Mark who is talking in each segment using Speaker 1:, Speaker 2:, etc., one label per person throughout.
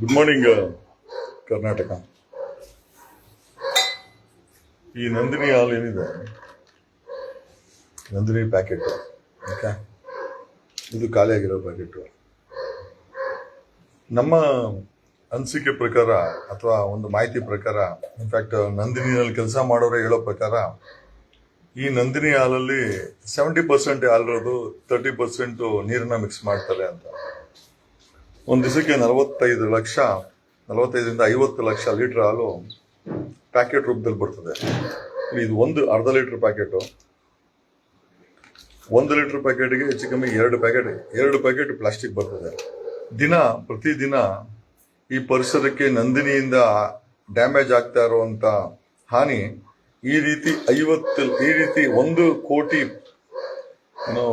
Speaker 1: Good morning Karnataka ಈ ನಂದಿನಿ ಹಾಲ್ ಏನಿದೆ? Nandini packet, okay? ಇದು ಖಾಲಿಯಾಗಿರೋ ಪ್ಯಾಕೆಟು. ನಮ್ಮ ಅನಿಸಿಕೆ ಪ್ರಕಾರ ಅಥವಾ ಒಂದು ಮಾಹಿತಿ ಪ್ರಕಾರ ಇನ್ಫ್ಯಾಕ್ಟ್ ನಂದಿನಿಯಲ್ಲಿ ಕೆಲಸ ಮಾಡೋರೆ ಹೇಳೋ ಪ್ರಕಾರ, ಈ ನಂದಿನಿ ಹಾಲಲ್ಲಿ ಸೆವೆಂಟಿ ಪರ್ಸೆಂಟ್ ಹಾಲಿರೋದು ತರ್ಟಿ ಪರ್ಸೆಂಟು ನೀರನ್ನ ಮಿಕ್ಸ್ ಮಾಡ್ತಾರೆ ಅಂತ. ಒಂದು ದಿವಸಕ್ಕೆ ನಲವತ್ತೈದು ಲಕ್ಷ, ನಲವತ್ತೈದರಿಂದ ಐವತ್ತು ಲಕ್ಷ ಲೀಟರ್ ಹಾಲು ಪ್ಯಾಕೆಟ್ ರೂಪದಲ್ಲಿ ಬರ್ತದೆ. ಇದು ಒಂದು ಅರ್ಧ ಲೀಟರ್ ಪ್ಯಾಕೆಟು. ಒಂದು ಲೀಟರ್ ಪ್ಯಾಕೆಟ್ಗೆ ಹೆಚ್ಚು ಕಮ್ಮಿ ಎರಡು ಪ್ಯಾಕೆಟ್ ಎರಡು ಪ್ಯಾಕೆಟ್ ಪ್ಲಾಸ್ಟಿಕ್ ಬರ್ತದೆ. ದಿನ, ಪ್ರತಿದಿನ ಈ ಪರಿಸರಕ್ಕೆ ನಂದಿನಿಯಿಂದ ಡ್ಯಾಮೇಜ್ ಆಗ್ತಾ ಇರುವಂತ ಹಾನಿ ಈ ರೀತಿ ಐವತ್ತು, ಈ ರೀತಿ ಒಂದು ಕೋಟಿ, ಏನೋ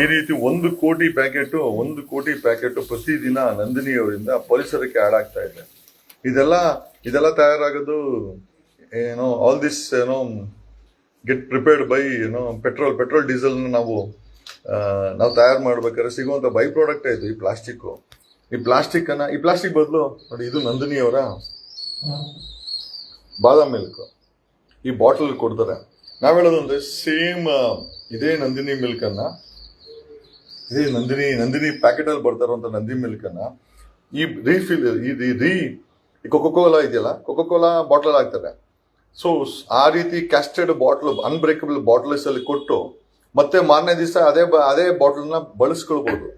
Speaker 1: ಈ ರೀತಿ ಒಂದು ಕೋಟಿ ಪ್ಯಾಕೆಟ್, ಒಂದು ಕೋಟಿ ಪ್ಯಾಕೆಟ್ ಪ್ರತಿದಿನ ನಂದಿನಿಯವರಿಂದ ಪರಿಸರಕ್ಕೆ ಆಡಾಗ್ತಾ ಇದೆ. ಇದೆಲ್ಲ ಇದೆಲ್ಲ ತಯಾರಾಗೋದು ಏನೋ ಆಲ್ ದಿಸ್ ಏನೋ ಗೆಟ್ ಪ್ರಿಪೇರ್ಡ್ ಬೈ ಏನೋ ಪೆಟ್ರೋಲ್ ಪೆಟ್ರೋಲ್ ಡೀಸೆಲ್ ನಾವು ನಾವು ತಯಾರು ಮಾಡ್ಬೇಕಾದ್ರೆ ಸಿಗುವಂತ ಬೈ ಪ್ರಾಡಕ್ಟ್ ಇದು, ಈ ಪ್ಲಾಸ್ಟಿಕ್ಕು ಈ ಪ್ಲಾಸ್ಟಿಕ್ಕನ್ನು ಈ ಪ್ಲಾಸ್ಟಿಕ್ ಬದಲು, ನೋಡಿ, ಇದು ನಂದಿನಿಯವರ ಬಾದಾಮ್ ಮಿಲ್ಕ್. ಈ ಬಾಟಲ್ ಕೊಡ್ತಾರೆ. ನಾವ್ ಹೇಳೋದು ಅಂದ್ರೆ ಸೇಮ್ ಇದೇ ನಂದಿನಿ ಮಿಲ್ಕ್ ಅನ್ನ ಇದೇ ನಂದಿನಿ ನಂದಿನಿ ಪ್ಯಾಕೆಟ್ ಅಲ್ಲಿ ಬರ್ತಾರಂತ ಇರುವಂತ ನಂದಿನಿ ಮಿಲ್ಕ್ ಅನ್ನ ಈ ರೀಫಿಲ್ ಈ ರೀ- ಈ ಕೊಕೊ ಕೋಲಾ ಇದೆಯಲ್ಲ ಕೋಲಾ ಬಾಟಲ್ ಹಾಕ್ತಾರೆ. ಸೊ ಆ ರೀತಿ ಕ್ಯಾಸ್ಟೆಡ್ ಬಾಟ್ಲ್ ಅನ್ಬ್ರೇಕಬಲ್ ಬಾಟ್ಲಸ್ ಅಲ್ಲಿ ಕೊಟ್ಟು ಮತ್ತೆ ಮಾರನೇ ದಿವಸ ಅದೇ ಬ- ಅದೇ ಬಾಟ್ಲನ್ನ ಬಳಸ್ಕೊಳ್ಬಹುದು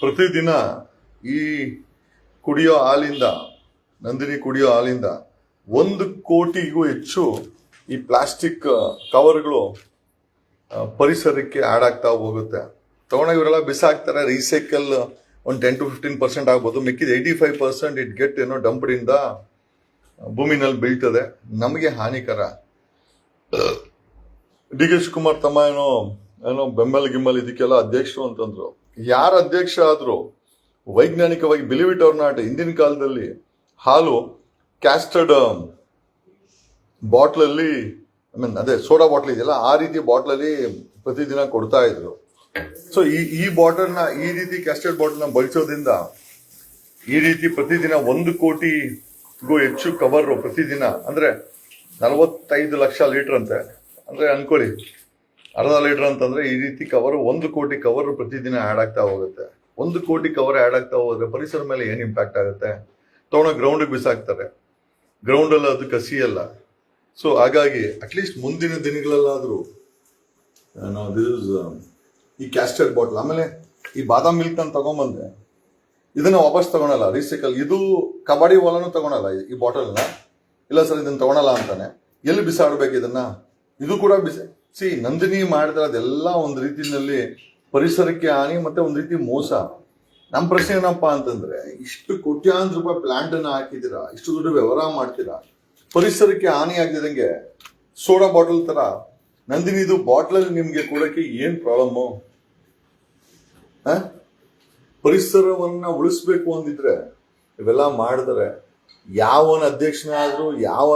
Speaker 1: ಪ್ರತಿದಿನ ಈ ಕುಡಿಯೋ ಹಾಲಿಂದ, ನಂದಿನಿ ಕುಡಿಯೋ ಹಾಲಿಂದ ಒಂದು ಕೋಟಿಗೂ ಹೆಚ್ಚು ಈ ಪ್ಲಾಸ್ಟಿಕ್ ಕವರ್ಗಳು ಪರಿಸರಕ್ಕೆ ಆಡ್ ಆಗ್ತಾ ಹೋಗುತ್ತೆ. ತಗೊಂಡಾಗ ಇವರೆಲ್ಲ ಬಿಸಾಕ್ತಾರೆ ರೀಸೈಕಲ್ ಒಂದು ಟೆನ್ ಟು ಫಿಫ್ಟೀನ್ ಪರ್ಸೆಂಟ್ ಆಗ್ಬೋದು. ಮಿಕ್ಕಿದ eighty five percent it get ಏನೋ ಡಂಪ್ಡಿಂದ ಭೂಮಿನಲ್ಲಿ ಬೀಳ್ತದೆ. ನಮಗೆ ಹಾನಿಕರ. ಡಿ ಕೆ ಶಿವಕುಮಾರ್ ತಮ್ಮ ಏನೋ ಏನೋ ಬೆಂಬಲ ಗಿಂಬಲ್ ಇದಕ್ಕೆಲ್ಲ ಅಧ್ಯಕ್ಷರು ಅಂತಂದ್ರು. ಯಾರು ಅಧ್ಯಕ್ಷ ಆದರೂ ವೈಜ್ಞಾನಿಕವಾಗಿ ಬಿಲೀವ್ ಇಟ್ ಅವ್ರ ನಾಟ್, ಹಿಂದಿನ ಕಾಲದಲ್ಲಿ ಹಾಲು ಕ್ಯಾಸ್ಟರ್ಡ್ ಬಾಟ್ಲಲ್ಲಿ ಐ ಮೀನ್ ಅದೇ, ಸೋಡಾ ಬಾಟ್ಲ್ ಇದೆಯಲ್ಲ, ಆ ರೀತಿ ಬಾಟ್ಲಲ್ಲಿ ಪ್ರತಿದಿನ ಕೊಡ್ತಾ ಇದ್ರು. ಸೊ ಈ ಈ ಬಾಟಲ್ನ, ಈ ರೀತಿ ಕ್ಯಾಸ್ಟೆಡ್ ಬಾಟಲ್ನ ಬಳಸೋದ್ರಿಂದ ಈ ರೀತಿ ಪ್ರತಿದಿನ ಒಂದು ಕೋಟಿಗೂ ಹೆಚ್ಚು ಕವರ್ ಪ್ರತಿದಿನ, ಅಂದ್ರೆ ನಲವತ್ತೈದು ಲಕ್ಷ ಲೀಟರ್ ಅಂತೆ. ಅಂದ್ರೆ ಅನ್ಕೊಳ್ಳಿ, ಅರ್ಧ ಲೀಟರ್ ಅಂತಂದ್ರೆ ಈ ರೀತಿ ಕವರ್ ಒಂದು ಕೋಟಿ ಕವರ್ ಪ್ರತಿದಿನ ಆಡ್ ಆಗ್ತಾ ಹೋಗುತ್ತೆ. ಒಂದು ಕೋಟಿ ಕವರ್ ಆಡ್ ಆಗ್ತಾ ಹೋದ್ರೆ ಪರಿಸರ ಮೇಲೆ ಏನು ಇಂಪ್ಯಾಕ್ಟ್ ಆಗುತ್ತೆ? ತಗೊಂಡ ಗ್ರೌಂಡ್ ಬಿಸಾಕ್ತಾರೆ. ಗ್ರೌಂಡ್ ಅಲ್ಲಿ, ಅದು ಕಸಿಯಲ್ಲ ಸೊ ಹಾಗಾಗಿ ಅಟ್ಲೀಸ್ಟ್ ಮುಂದಿನ ದಿನಗಳಲ್ಲಾದರೂ ನಾವು ದಿಸ್ ಈ ಕ್ಯಾಸ್ಟರ್ ಬಾಟ್ಲ್ ಆಮೇಲೆ ಈ ಬಾದಾಮ್ ಮಿಲ್ಕ್ ನಾನು ತಗೊಂಬಂದೆ ಇದನ್ನ ವಾಪಸ್ ತಗೊಳಲ್ಲ ರೀಸೈಕಲ್ ಇದು ಕಬಡ್ಡಿ ಹೊಲನು ತಗೊಳಲ್ಲ ಈ- ಈ ಬಾಟಲ್ನ ಇಲ್ಲ ಸರ್ ಇದನ್ನ ತಗೊಳಲ್ಲ ಅಂತಾನೆ. ಎಲ್ಲಿ ಬಿಸಾಡ್ಬೇಕು ಇದನ್ನ? ಇದು ಕೂಡ ಬಿಸಿ ಸಿ, ನಂದಿನಿ ಮಾಡಿದ್ರೆ ಅದೆಲ್ಲ ಒಂದು ರೀತಿಯಲ್ಲಿ ಪರಿಸರಕ್ಕೆ ಹಾನಿ ಮತ್ತೆ ಒಂದು ರೀತಿ ಮೋಸ. ನಮ್ಮ ಪ್ರಶ್ನೆ ಏನಪ್ಪಾ ಅಂತಂದ್ರೆ, ಇಷ್ಟು ಕೋಟ್ಯಾಂತರ ರೂಪಾಯಿ ಪ್ಲಾಂಟ್ ಅನ್ನ ಹಾಕಿದಿರಾ ಇಷ್ಟು ದುಡ್ಡು ವ್ಯವಹಾರ ಮಾಡ್ತೀರಾ? ಪರಿಸರಕ್ಕೆ ಹಾನಿ ಆಗದಿದಂಗೆ ಸೋಡಾ ಬಾಟಲ್ ತರ ನಂದಿನಿದು ಬಾಟ್ಲಲ್ಲಿ ನಿಮ್ಗೆ ಕೊಡಕ್ಕೆ ಏನ್ ಪ್ರಾಬ್ಲಮ್ಮು? ಪರಿಸರವನ್ನ ಉಳಿಸ್ಬೇಕು ಅಂದಿದ್ರೆ ಇವೆಲ್ಲ ಮಾಡಿದ್ರೆ ಯಾವನ ಅಧ್ಯಕ್ಷನಾದ್ರೂ ಯಾವ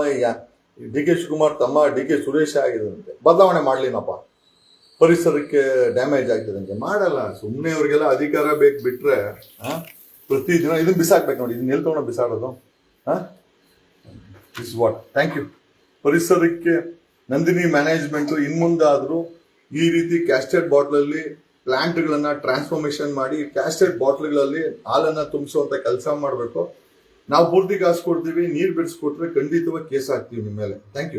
Speaker 1: ಡಿ ಕೆ ಶಿವಕುಮಾರ್ ತಮ್ಮ ಡಿ ಕೆ ಸುರೇಶ್ ಆಗಿದಂತೆ ಬದಲಾವಣೆ ಮಾಡ್ಲಿನಪ್ಪ. ಪರಿಸರಕ್ಕೆ ಡ್ಯಾಮೇಜ್ ಆಗ್ತದಂತೆ. ಮಾಡಲ್ಲ ಸುಮ್ಮನೆ ಅವರಿಗೆಲ್ಲ ಅಧಿಕಾರ ಬೇಕು ಬಿಟ್ರೆ ಪ್ರತಿ ದಿನ ಇದನ್ನ ಬಿಸಾಕ್ಬೇಕು ನೋಡಿ ಇದನ್ನ ಎಲ್ಲಿ ಬಿಸಾಡೋದು? ಬಿಸಾಡೋದು ಇಸ್ ವಾಟ್ ಥ್ಯಾಂಕ್ ಯು ಪರಿಸರಕ್ಕೆ ನಂದಿನಿ ಮ್ಯಾನೇಜ್ಮೆಂಟ್ ಇನ್ಮುಂದಾದ್ರೂ ಈ ರೀತಿ ಕ್ಯಾಸ್ಟೆಡ್ ಬಾಟ್ಲಲ್ಲಿ ಪ್ಲಾಂಟ್ಗಳನ್ನ ಟ್ರಾನ್ಸ್ಫಾರ್ಮೇಶನ್ ಮಾಡಿ ಕ್ಯಾಸ್ಟೆಡ್ ಬಾಟ್ಲ್ಗಳಲ್ಲಿ ಹಾಲನ್ನ ತುಂಬಿಸುವಂತ ಕೆಲಸ ಮಾಡಬೇಕು. ನಾವು ಪೂರ್ತಿ ಕಾಸು ಕೊಡ್ತೀವಿ, ನೀರು ಬಿಡಿಸ್ಕೊಟ್ರೆ ಖಂಡಿತವಾಗಿ ಕೇಸ್ ಹಾಕ್ತೀವಿ ನಿಮ್ಮ ಮೇಲೆ. Thank you